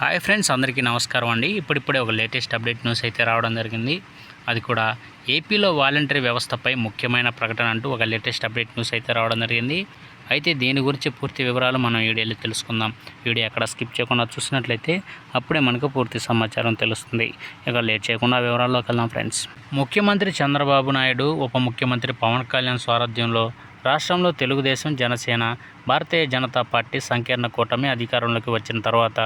Hi friends అందరికీ నమస్కారం అండి. ఇప్పుడిప్పుడే ఒక లేటెస్ట్ అప్డేట్ న్యూస్ అయితే రావడం జరిగింది. అది కూడా ఏపీలో వాలంటరీ వ్యవస్థపై ముఖ్యమైన ప్రకటన అంటూ ఒక లేటెస్ట్ అప్డేట్ న్యూస్ అయితే రావడం జరిగింది. అయితే దీని గురించి పూర్తి వివరాలు మనం వీడియోలో తెలుసుకుందాం. వీడియో ఎక్కడ స్కిప్ చేయకుండా చూసినట్లయితే అప్పుడే మనకు పూర్తి సమాచారం తెలుస్తుంది. ఇక లేట్ చేయకుండా వివరాల్లోకి వెళ్దాం ఫ్రెండ్స్. ముఖ్యమంత్రి చంద్రబాబు నాయుడు ఉప ముఖ్యమంత్రి పవన్ కళ్యాణ్ స్వారథ్యంలో రాష్ట్రంలో తెలుగుదేశం జనసేన భారతీయ జనతా పార్టీ సంకీర్ణ కూటమి అధికారంలోకి వచ్చిన తర్వాత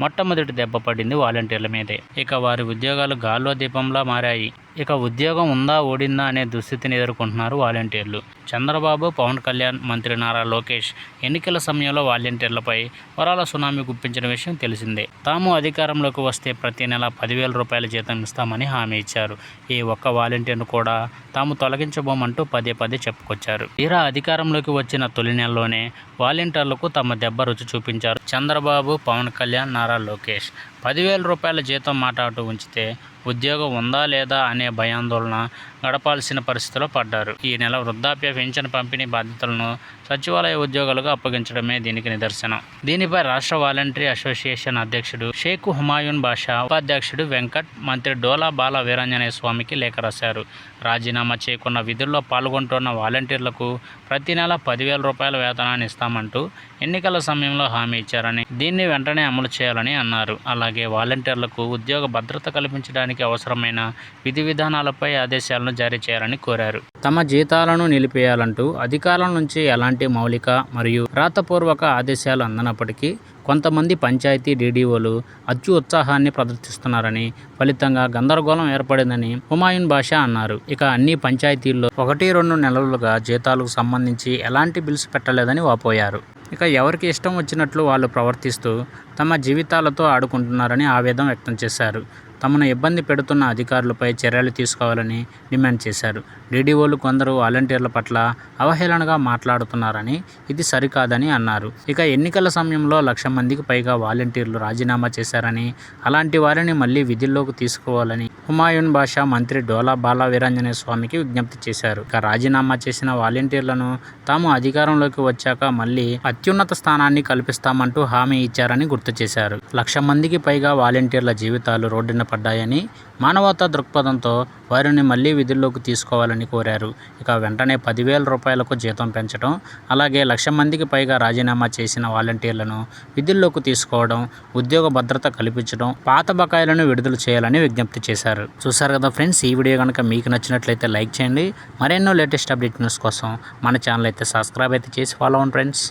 మొట్టమొదటి దెబ్బ పడింది వాలంటీర్ల మీదే. ఇక వారి ఉద్యోగాలు గాల్లో దీపంలా మారాయి. ఇక ఉద్యోగం ఉందా ఓడిందా అనే దుస్థితిని ఎదుర్కొంటున్నారు వాలంటీర్లు. చంద్రబాబు పవన్ కళ్యాణ్ మంత్రి నారా లోకేష్ ఎన్నికల సమయంలో వాలంటీర్లపై వరాల సునామీ గుప్పించిన విషయం తెలిసిందే. తాము అధికారంలోకి వస్తే ప్రతి నెల పదివేల రూపాయల జీతం ఇస్తామని హామీ ఇచ్చారు. ఈ ఒక్క వాలంటీర్ను కూడా తాము తొలగించబోమంటూ పదే పదే చెప్పుకొచ్చారు. తీరా అధికారంలోకి వచ్చిన తొలి నెలలోనే వాలంటీర్లకు తమ దెబ్బ రుచి చూపించారు చంద్రబాబు పవన్ కళ్యాణ్ నారా లోకేష్. పదివేల రూపాయల జీతం మాట్లాడుతూ ఉంచితే ఉద్యోగం ఉందా లేదా అనే భయాందోళన గడపాల్సిన పరిస్థితిలో పడ్డారు. ఈ నెల వృద్ధాప్య పెన్షన్ పంపిణీ బాధ్యతలను సచివాలయ ఉద్యోగులకు అప్పగించడమే దీనికి నిదర్శనం. దీనిపై రాష్ట్ర వాలంటరీ అసోసియేషన్ అధ్యక్షుడు షేక్ హుమాయూన్ బాషా ఉపాధ్యక్షుడు వెంకట్ మంత్రి డోలా బాల వీరాంజనేయ స్వామికి లేఖ రాశారు. రాజీనామా చేయకున్న విధుల్లో పాల్గొంటున్న వాలంటీర్లకు ప్రతి నెల పదివేల రూపాయల వేతనాన్ని ఇస్తామంటూ ఎన్నికల సమయంలో హామీ ఇచ్చారని దీన్ని వెంటనే అమలు చేయాలని అన్నారు. అలాగే వాలంటీర్లకు ఉద్యోగ భద్రత కల్పించడానికి అవసరమైన విధి విధానాలపై ఆదేశాలను జారీ చేయాలని కోరారు. తమ జీతాలను చేయాలంటూ అధికారుల నుంచి ఎలాంటి మౌలిక మరియు రాతపూర్వక ఆదేశాలు అందనప్పటికీ కొంతమంది పంచాయతీ డీడీఓలు అత్యు ఉత్సాహాన్ని ప్రదర్శిస్తున్నారని ఫలితంగా గందరగోళం ఏర్పడిందని హుమాయూన్ బాషా అన్నారు. ఇక అన్ని పంచాయతీల్లో ఒకటి రెండు నెలలుగా జీతాలకు సంబంధించి ఎలాంటి బిల్స్ పెట్టలేదని వాపోయారు. ఇక ఎవరికి ఇష్టం వచ్చినట్లు వాళ్ళు ప్రవర్తిస్తూ తమ జీవితాలతో ఆడుకుంటున్నారని ఆవేదన వ్యక్తం చేశారు. తమను ఇబ్బంది పెడుతున్న అధికారులపై చర్యలు తీసుకోవాలని డిమాండ్ చేశారు. డీడీఓలు కొందరు వాలంటీర్ల పట్ల అవహేళనగా మాట్లాడుతున్నారని ఇది సరికాదని అన్నారు. ఇక ఎన్నికల సమయంలో లక్ష మందికి పైగా వాలంటీర్లు రాజీనామా చేశారని అలాంటి వారిని మళ్ళీ విధుల్లోకి తీసుకోవాలని హుమాయూన్ బాషా మంత్రి డోలా బాల వీరాంజనేయ స్వామికి విజ్ఞప్తి చేశారు. ఇక రాజీనామా చేసిన వాలంటీర్లను తాము అధికారంలోకి వచ్చాక మళ్ళీ అత్యున్నత స్థానాన్ని కల్పిస్తామంటూ హామీ ఇచ్చారని గుర్తు చేశారు. లక్ష మందికి పైగా వాలంటీర్ల జీవితాలు రోడ్డున పడ్డాయని మానవతా దృక్పథంతో వారిని మళ్ళీ విధుల్లోకి తీసుకోవాలని కోరారు. ఇక వెంటనే పదివేల రూపాయలకు జీతం పెంచడం అలాగే లక్ష మందికి పైగా రాజీనామా చేసిన వాలంటీర్లను విధుల్లోకి తీసుకోవడం ఉద్యోగ భద్రత కల్పించడం పాత బకాయిలను విడుదల చేయాలని విజ్ఞప్తి చేశారు. చూసారు కదా ఫ్రెండ్స్ ఈ వీడియో కనుక మీకు నచ్చినట్లయితే లైక్ చేయండి. మరెన్నో లేటెస్ట్ అప్డేట్ న్యూస్ కోసం మన ఛానల్ అయితే సబ్స్క్రైబ్ అయితే చేసి ఫాలో అవ్వండి ఫ్రెండ్స్.